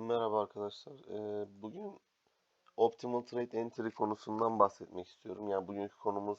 Merhaba arkadaşlar. Ee, bugün Optimal Trade Entry konusundan bahsetmek istiyorum. Yani bugünkü konumuz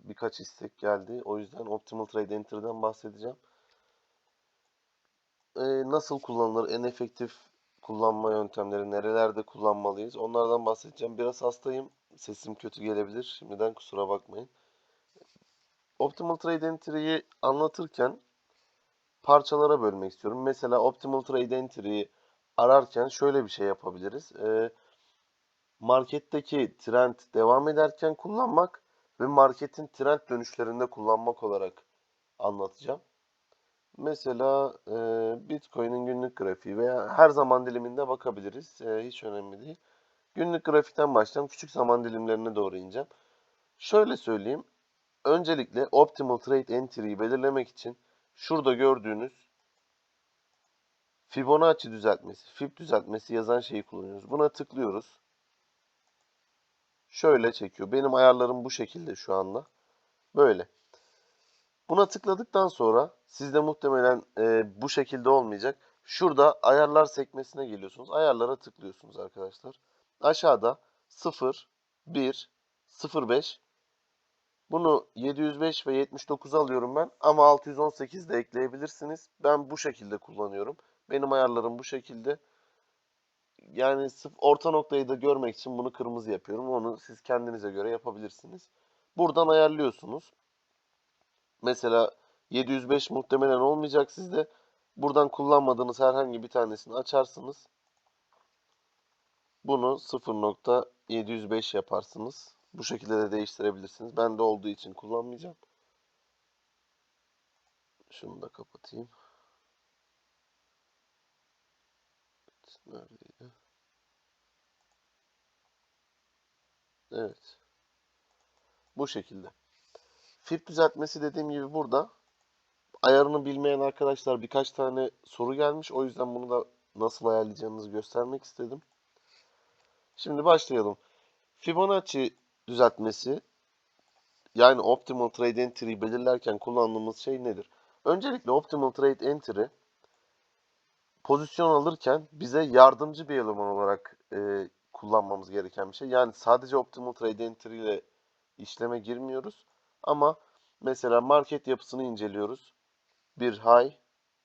birkaç istek geldi. O yüzden Optimal Trade Entry'den bahsedeceğim. Ee, nasıl kullanılır, en efektif kullanma yöntemleri, nerelerde kullanmalıyız onlardan bahsedeceğim. Biraz hastayım, sesim kötü gelebilir. Şimdiden kusura bakmayın. Optimal Trade Entry'yi anlatırken parçalara bölmek istiyorum. Mesela Optimal Trade Entry'yi ararken şöyle bir şey yapabiliriz. Ee, marketteki trend devam ederken kullanmak ve marketin trend dönüşlerinde kullanmak olarak anlatacağım. Mesela e, Bitcoin'in günlük grafiği veya her zaman diliminde bakabiliriz. E, hiç önemli değil. Günlük grafikten başlayacağım. Küçük zaman dilimlerine doğru ineceğim. Şöyle söyleyeyim. Öncelikle Optimal Trade Entry'yi belirlemek için şurada gördüğünüz Fibonacci düzeltmesi, Fib düzeltmesi yazan şeyi kullanıyoruz. Buna tıklıyoruz. Şöyle çekiyor. Benim ayarlarım bu şekilde şu anda. Böyle. Buna tıkladıktan sonra sizde muhtemelen e, bu şekilde olmayacak. Şurada ayarlar sekmesine geliyorsunuz. Ayarlara tıklıyorsunuz arkadaşlar. Aşağıda 0, 1, 05 bunu 705 ve 79 alıyorum ben ama 618 de ekleyebilirsiniz. Ben bu şekilde kullanıyorum. Benim ayarlarım bu şekilde. Yani orta noktayı da görmek için bunu kırmızı yapıyorum. Onu siz kendinize göre yapabilirsiniz. Buradan ayarlıyorsunuz. Mesela 705 muhtemelen olmayacak sizde. Buradan kullanmadığınız herhangi bir tanesini açarsınız. Bunu 0.705 yaparsınız. Bu şekilde de değiştirebilirsiniz. Ben de olduğu için kullanmayacağım. Şunu da kapatayım. Neredeydi? Evet. Bu şekilde. Fib düzeltmesi dediğim gibi burada. Ayarını bilmeyen arkadaşlar birkaç tane soru gelmiş. O yüzden bunu da nasıl ayarlayacağınızı göstermek istedim. Şimdi başlayalım. Fibonacci düzeltmesi yani Optimal Trade Entry'yi belirlerken kullandığımız şey nedir? Öncelikle Optimal Trade Entry pozisyon alırken bize yardımcı bir eleman olarak e, kullanmamız gereken bir şey. Yani sadece Optimal Trade Entry ile işleme girmiyoruz. Ama mesela market yapısını inceliyoruz. Bir high,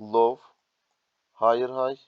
low, higher high,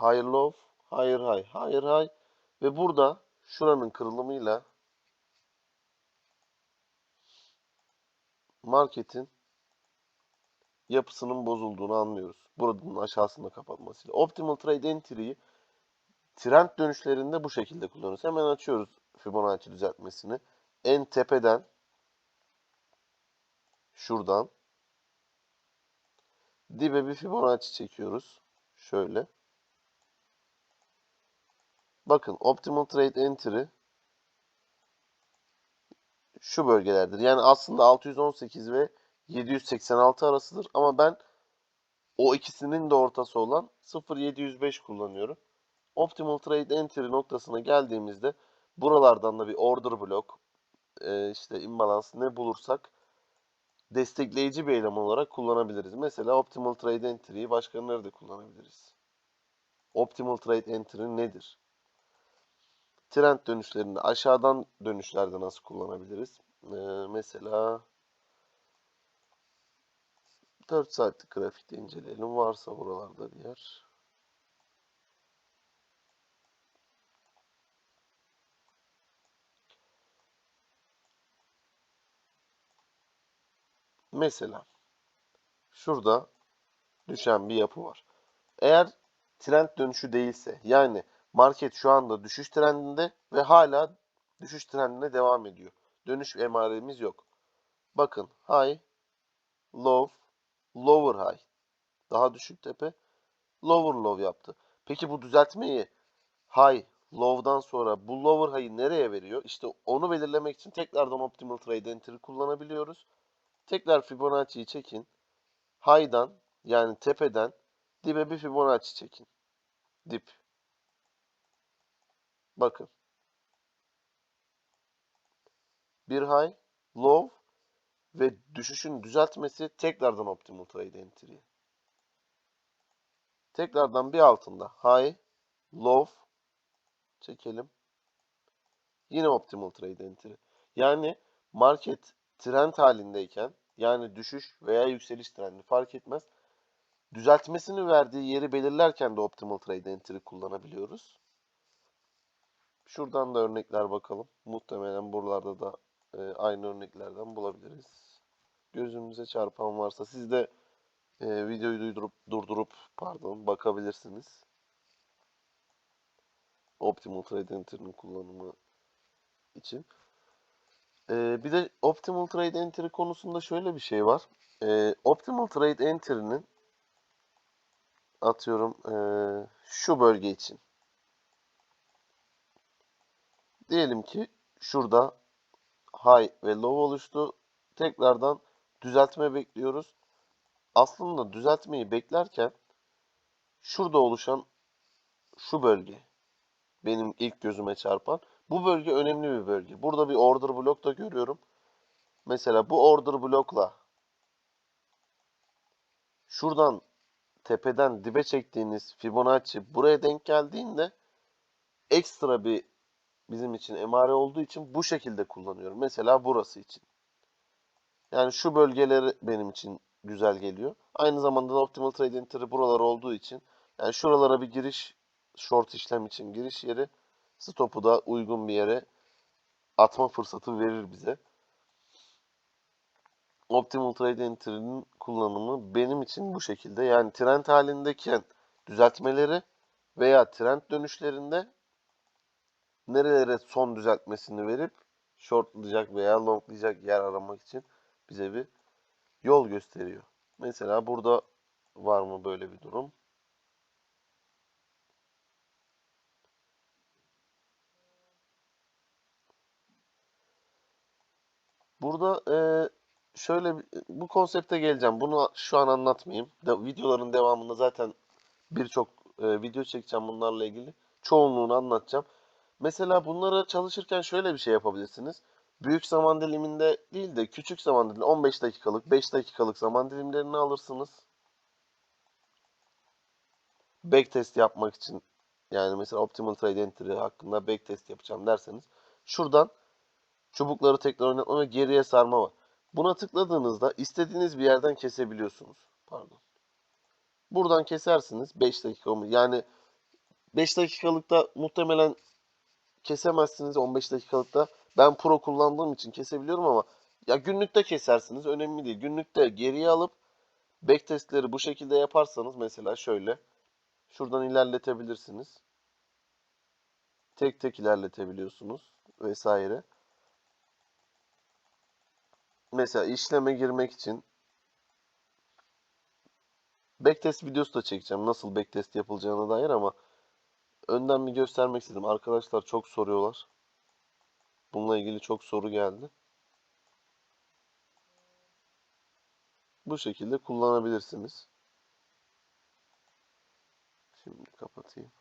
higher low, higher high, higher high ve burada şuranın kırılımıyla marketin yapısının bozulduğunu anlıyoruz. Buranın aşağısında kapatmasıyla. Optimal Trade Entry'yi trend dönüşlerinde bu şekilde kullanıyoruz. Hemen açıyoruz Fibonacci düzeltmesini. En tepeden şuradan dibe bir Fibonacci çekiyoruz. Şöyle. Bakın Optimal Trade Entry şu bölgelerdir. Yani aslında 618 ve 786 arasıdır ama ben o ikisinin de ortası olan 0705 kullanıyorum. Optimal Trade Entry noktasına geldiğimizde buralardan da bir order block, e, işte imbalance ne bulursak destekleyici bir eleman olarak kullanabiliriz. Mesela Optimal Trade Entry'yi başka nerede kullanabiliriz? Optimal Trade Entry nedir? Trend dönüşlerinde aşağıdan dönüşlerde nasıl kullanabiliriz? Ee, mesela 4 saatlik grafikte inceleyelim. Varsa buralarda bir yer. Mesela şurada düşen bir yapı var. Eğer trend dönüşü değilse yani market şu anda düşüş trendinde ve hala düşüş trendine devam ediyor. Dönüş emaremiz yok. Bakın high, low, lower high. Daha düşük tepe. Lower low yaptı. Peki bu düzeltmeyi high, low'dan sonra bu lower high'ı nereye veriyor? İşte onu belirlemek için tekrardan optimal trade entry kullanabiliyoruz. Tekrar Fibonacci'yi çekin. High'dan yani tepeden dibe bir Fibonacci çekin. Dip. Bakın. Bir high, low ve düşüşün düzeltmesi tekrardan optimal trade entry. Tekrardan bir altında high, low çekelim. Yine optimal trade entry. Yani market trend halindeyken yani düşüş veya yükseliş trendi fark etmez. Düzeltmesini verdiği yeri belirlerken de optimal trade entry kullanabiliyoruz. Şuradan da örnekler bakalım. Muhtemelen buralarda da e, aynı örneklerden bulabiliriz. Gözümüze çarpan varsa siz de e, videoyu duydurup, durdurup pardon bakabilirsiniz. Optimal Trade Entry'nin kullanımı için. E, bir de Optimal Trade Entry konusunda şöyle bir şey var. E, Optimal Trade Entry'nin atıyorum e, şu bölge için. Diyelim ki şurada high ve low oluştu. Tekrardan düzeltme bekliyoruz. Aslında düzeltmeyi beklerken şurada oluşan şu bölge benim ilk gözüme çarpan. Bu bölge önemli bir bölge. Burada bir order block da görüyorum. Mesela bu order blockla şuradan tepeden dibe çektiğiniz Fibonacci buraya denk geldiğinde ekstra bir bizim için emare olduğu için bu şekilde kullanıyorum. Mesela burası için. Yani şu bölgeleri benim için güzel geliyor. Aynı zamanda da Optimal Trade Entry buralar olduğu için yani şuralara bir giriş short işlem için giriş yeri stopu da uygun bir yere atma fırsatı verir bize. Optimal Trade Entry'nin kullanımı benim için bu şekilde. Yani trend halindeyken düzeltmeleri veya trend dönüşlerinde nerelere son düzeltmesini verip shortlayacak veya longlayacak yer aramak için bize bir yol gösteriyor. Mesela burada var mı böyle bir durum? Burada e, şöyle bu konsepte geleceğim. Bunu şu an anlatmayayım. De, videoların devamında zaten birçok e, video çekeceğim bunlarla ilgili. Çoğunluğunu anlatacağım. Mesela bunlara çalışırken şöyle bir şey yapabilirsiniz. Büyük zaman diliminde değil de küçük zaman dilimi 15 dakikalık, 5 dakikalık zaman dilimlerini alırsınız. Backtest yapmak için yani mesela Optimal Trade Entry hakkında backtest yapacağım derseniz şuradan çubukları tekrar oynatma geriye sarma var. Buna tıkladığınızda istediğiniz bir yerden kesebiliyorsunuz. Pardon. Buradan kesersiniz 5 dakika mı? Yani 5 dakikalıkta muhtemelen kesemezsiniz 15 dakikalıkta. Ben pro kullandığım için kesebiliyorum ama ya günlükte kesersiniz önemli değil. Günlükte geriye alıp backtestleri bu şekilde yaparsanız mesela şöyle şuradan ilerletebilirsiniz. Tek tek ilerletebiliyorsunuz vesaire. Mesela işleme girmek için backtest videosu da çekeceğim. Nasıl backtest yapılacağına dair ama önden bir göstermek istedim. Arkadaşlar çok soruyorlar. Bununla ilgili çok soru geldi. Bu şekilde kullanabilirsiniz. Şimdi kapatayım.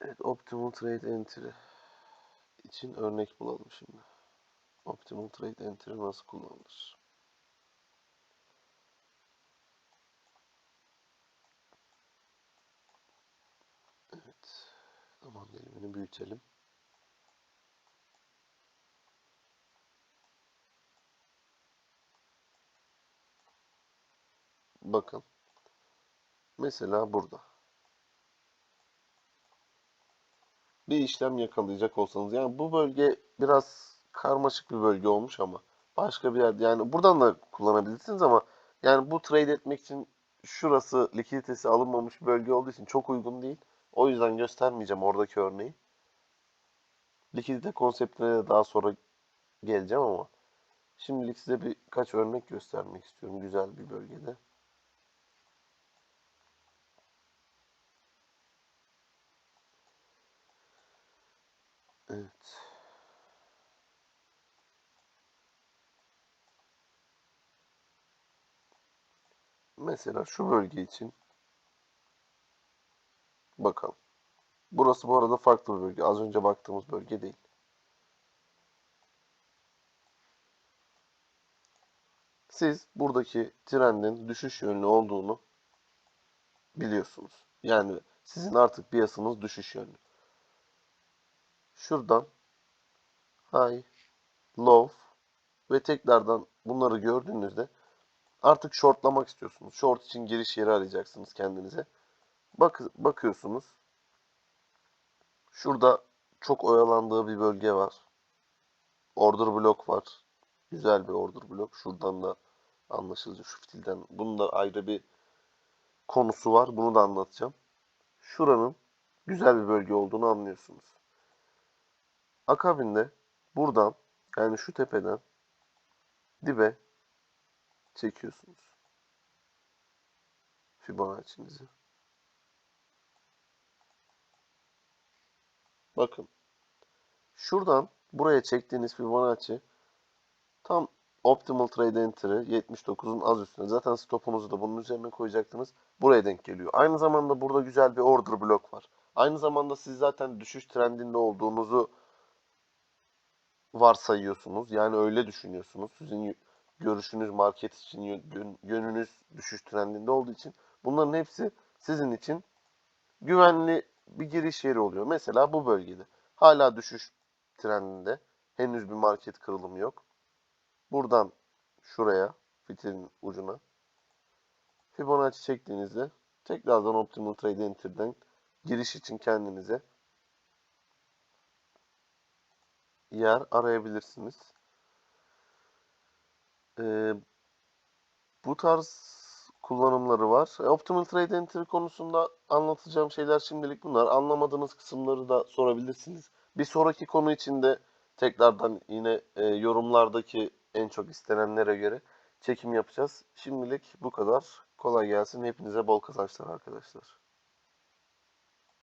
Evet, Optimal Trade Entry için örnek bulalım şimdi. Optimal Trade Entry nasıl kullanılır? Zaman dilimini büyütelim. Bakın. Mesela burada. Bir işlem yakalayacak olsanız. Yani bu bölge biraz karmaşık bir bölge olmuş ama başka bir yerde yani buradan da kullanabilirsiniz ama yani bu trade etmek için şurası likiditesi alınmamış bölge olduğu için çok uygun değil. O yüzden göstermeyeceğim oradaki örneği. Likidite konseptine de daha sonra geleceğim ama şimdilik size birkaç örnek göstermek istiyorum güzel bir bölgede. Evet. Mesela şu bölge için bakalım. Burası bu arada farklı bir bölge. Az önce baktığımız bölge değil. siz buradaki trendin düşüş yönlü olduğunu biliyorsunuz. Yani sizin artık piyasınız düşüş yönlü. Şuradan high, low ve tekrardan bunları gördüğünüzde artık shortlamak istiyorsunuz. Short için giriş yeri arayacaksınız kendinize. Bak, bakıyorsunuz. Şurada çok oyalandığı bir bölge var. Order block var. Güzel bir order block. Şuradan da anlaşılacak şu fitilden. Bunun da ayrı bir konusu var. Bunu da anlatacağım. Şuranın güzel bir bölge olduğunu anlıyorsunuz. Akabinde buradan yani şu tepeden dibe çekiyorsunuz. Fibonacci'nizi. Bakın. Şuradan buraya çektiğiniz Fibonacci tam Optimal Trade Entry 79'un az üstünde. Zaten stopunuzu da bunun üzerine koyacaktınız. Buraya denk geliyor. Aynı zamanda burada güzel bir order block var. Aynı zamanda siz zaten düşüş trendinde olduğunuzu varsayıyorsunuz. Yani öyle düşünüyorsunuz. Sizin görüşünüz market için, yön- yön- yönünüz düşüş trendinde olduğu için bunların hepsi sizin için güvenli bir giriş yeri oluyor. Mesela bu bölgede. Hala düşüş trendinde. Henüz bir market kırılımı yok. Buradan şuraya, fitilin ucuna Fibonacci çektiğinizde tekrardan Optimal Trade Enter'den giriş için kendinize yer arayabilirsiniz. Ee, bu tarz kullanımları var. E, Optimal Trade Entry konusunda anlatacağım şeyler şimdilik bunlar. Anlamadığınız kısımları da sorabilirsiniz. Bir sonraki konu için de tekrardan yine e, yorumlardaki en çok istenenlere göre çekim yapacağız. Şimdilik bu kadar. Kolay gelsin. Hepinize bol kazançlar arkadaşlar.